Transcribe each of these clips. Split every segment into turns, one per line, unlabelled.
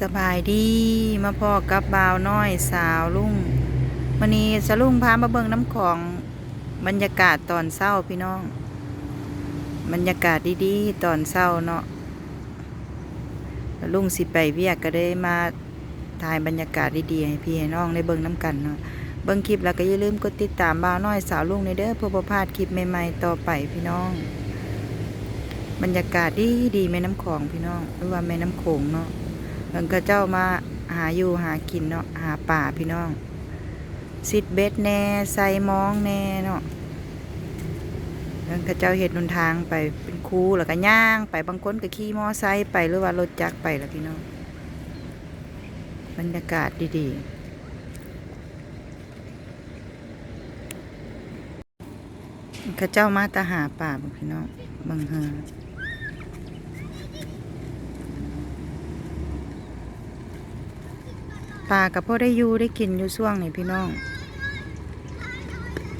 สบายดีมาพ่อกับบ่าวน้อยสาวลุงวันนี้สลุงพามาเบิ่งน้ำของบรรยากาศตอนเศร้าพี่น้อง บรรยากาศดีๆ ตอนเศร้าเนาะลุงสิไปเวียกก็ได้มาถ่ายบรรยากาศดีๆให้พี่ให้น้องได้เบิ่งน้ำกันเนาะเบิ่งคลิปแล้วก็อย่าลืมกดติดตามบ่าวน้อยสาวลุงในเด้อเพื่อบ่พาดคลิปใหม่ๆต่อไปพี่น้อง บรรยากาศดีดีๆแม่น้ำของพี่น้องหรือว่าแม่น้ำโขงเนาะ เพิ่นก็เจ้ามาหาอยู่หากินเนาะหาป่าพี่น้องซิดเบ็ดแน่ใส่มองแน่เนาะเพิ่นก็เจ้าเฮ็ดหนทางไปเป็นคูแล้วก็ย่างไปบางคนก็ขี่มอไซค์ไปหรือว่ารถจักรไปแล้วพี่น้องบรรยากาศดีๆเขาเจ้ามาตาหาป่าบ่พี่น้องบังเฮอ ปลากับพ่อได้ยูได้กินอยู่ช่วงนี่พี่น้อง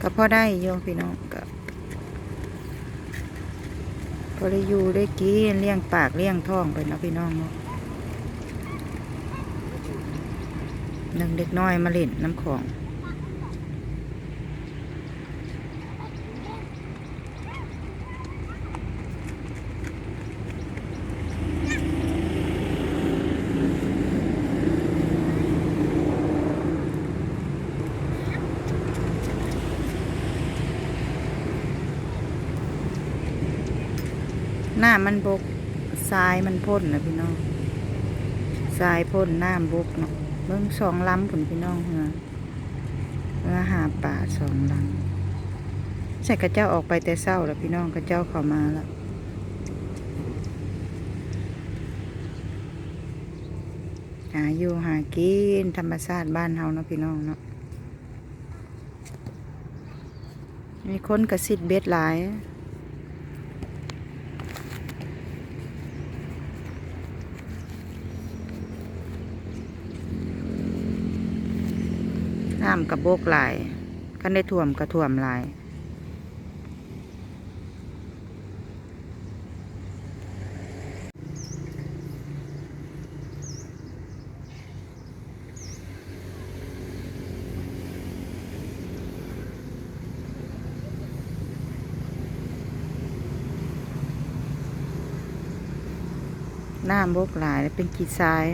กับพ่อได้โยพี่น้องกับพ่อได้ยูได้กินเลี้ยงปากเลี้ยงท้องไปนะพี่น้องเนาะหนึ่งเด็กน้อยมาเล่นน้ำของ หน้ามันบกทรายมันพ่นนะพี่น้องทรายพ่นน้ำบกเนาะเบิ้งสองลำผลพี่น้องเหรอเมื่อหาป่าสองลำใส่กระเจ้าออกไปแต่เศร้าแล้วพี่น้องกระเจ้าเข้ามาแล้วหาอยู่หากินธรรมชาติบ้านเฮาเนาะพี่น้องเนาะมีคนกระสิดเบ็ดหลาย น้ำกระโบกหลายคันได้ท่วมกระท่วมหลายน้ำบกหลายเป็นกีทราย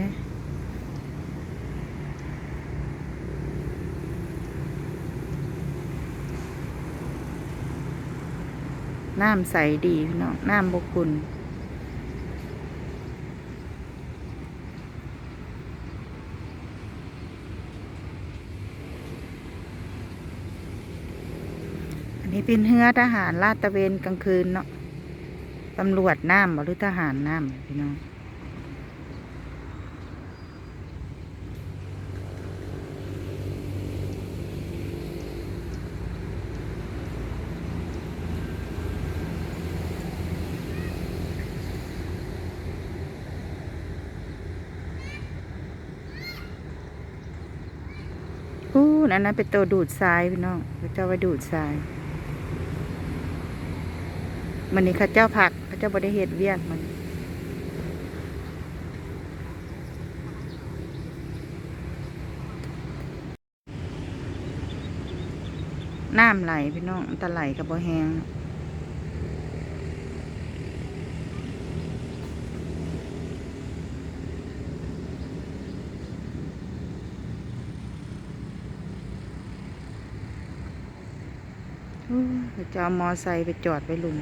น้ำใสดีพี่น้องน้ำบกุลอันนี้เป็นเฮือทหารลาดตะเวนกลางคืนเนาะตำรวจน้ำหรือทหารน้ำพี่น้อง อู้นั่นนเป็นตัวดูดทรายพี่น้องเขาเจ้าไว้ดูดทรายมันนี่ข้าเจ้าผักเข้าเจ้าบริเฮตเวียกมันน้ำไหลพี่น้องตะไหลกับบ่แหง จะเอามอไซค์ไปจอดไว้ลุม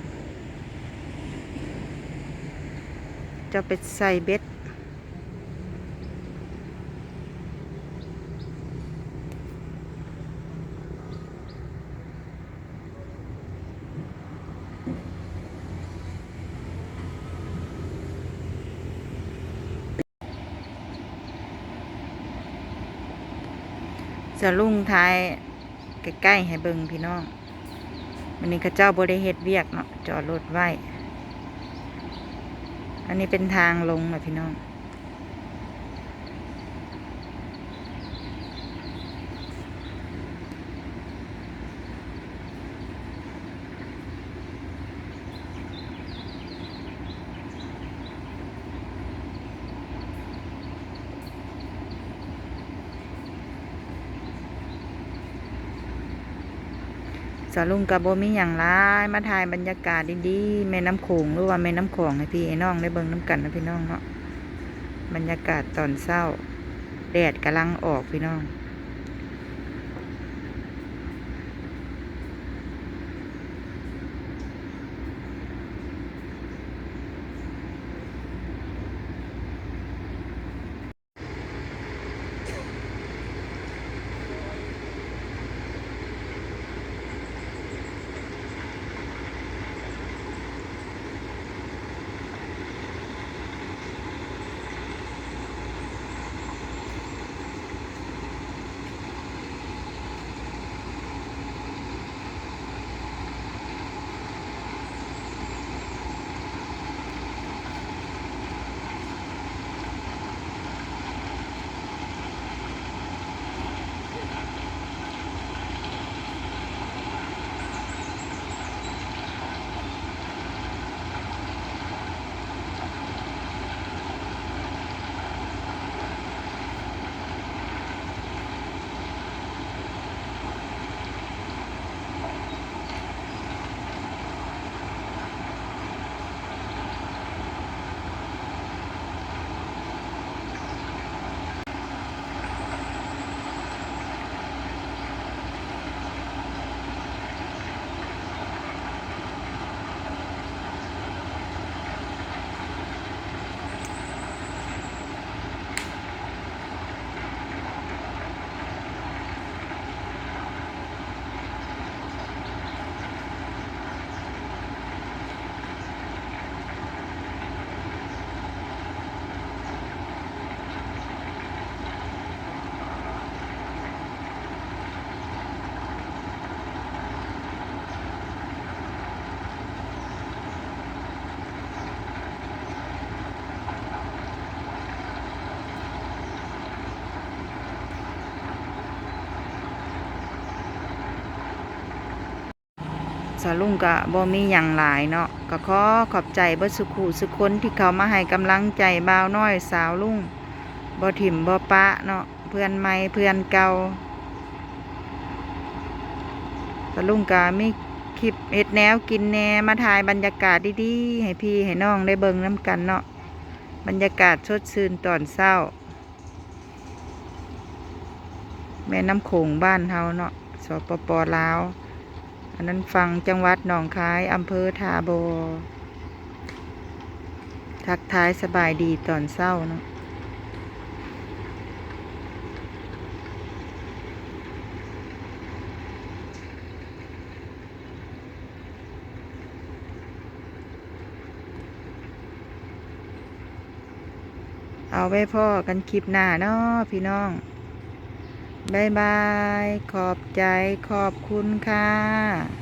จะไปใส่เบ็ดจะลุงท้ายใกล้ๆให้เบิงพี่น้อง วันนี้ข้าเจ้าบริเฮ็ดเวียกเนาะจอดรถไว้ อันนี้เป็นทางลงนะพี่น้อง สาวลุงกับโบมีอย่างร้ายมาถ่ายบรรยากาศดีๆแม่น้ำโขงหรือว่าแม่น้ำของให้พี่ไอ้น้องได้เบิ่งน้ำกันนะพี่น้องเนาะบรรยากาศตอนเศร้าแดดกำลังออกพี่น้อง สาวลุงกะบ่มีอย่างหลายเนาะก็ขอขอบใจเบิสุขุสุคนที่เขามาให้กำลังใจบ่าวน้อยสาวลุงบ่ถิ่มบ่ปะเนาะเพื่อนใหม่เพื่อนเก่าสาวลุงกะมีคลิปเฮ็ดแนวกินแหนมาถ่ายบรรยากาศดีๆให้พี่ให้น้องได้เบิ่งน้ำกันเนาะบรรยากาศสดชื่นตอนเช้า แม่น้ำโขงบ้านเฮาเนาะสปปลาว อันนั้นฟังจังหวัดหนองคายอำเภอทาโบ ทักทายสบายดีตอนเศร้าเนาะเอาไว้พ่อกันคลิปหน้าเนาะพี่น้อง บายบาย ขอบใจขอบคุณค่ะ